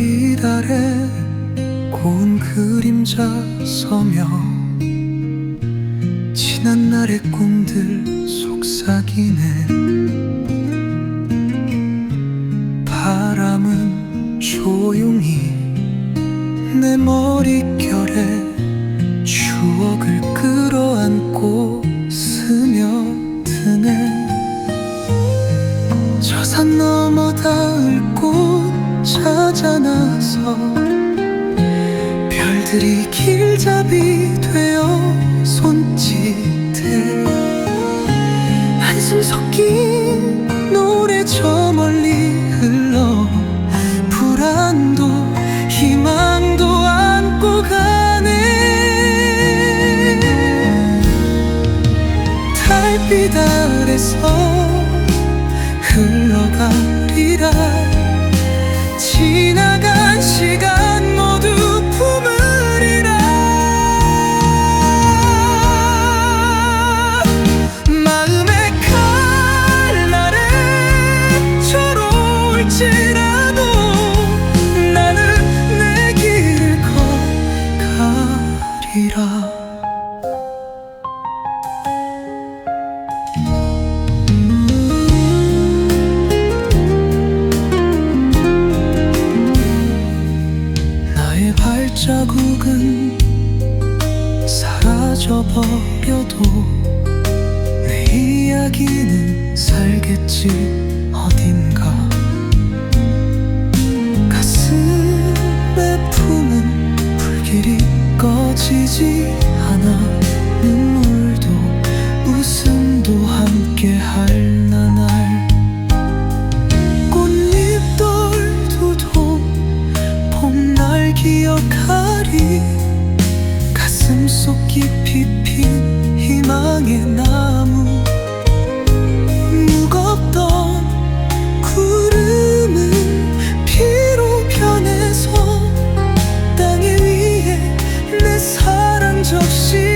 달빛 아래 고운 그림자 서며 지난 날의 꿈들 속삭이네. 바람은 조용히 내 머릿결에 나서 별들이 길잡이 되어 자국은 사라져버려도 내 이야기는 살겠지. 어딘가 가슴에 품은 불길이 꺼지지 않아. 눈물도 웃음도 함께 할 나날. 기억하리 가슴 속 깊이 핀 희망의 나무. 무겁던 구름은 피로 변해서 땅 위에 내 사랑 적시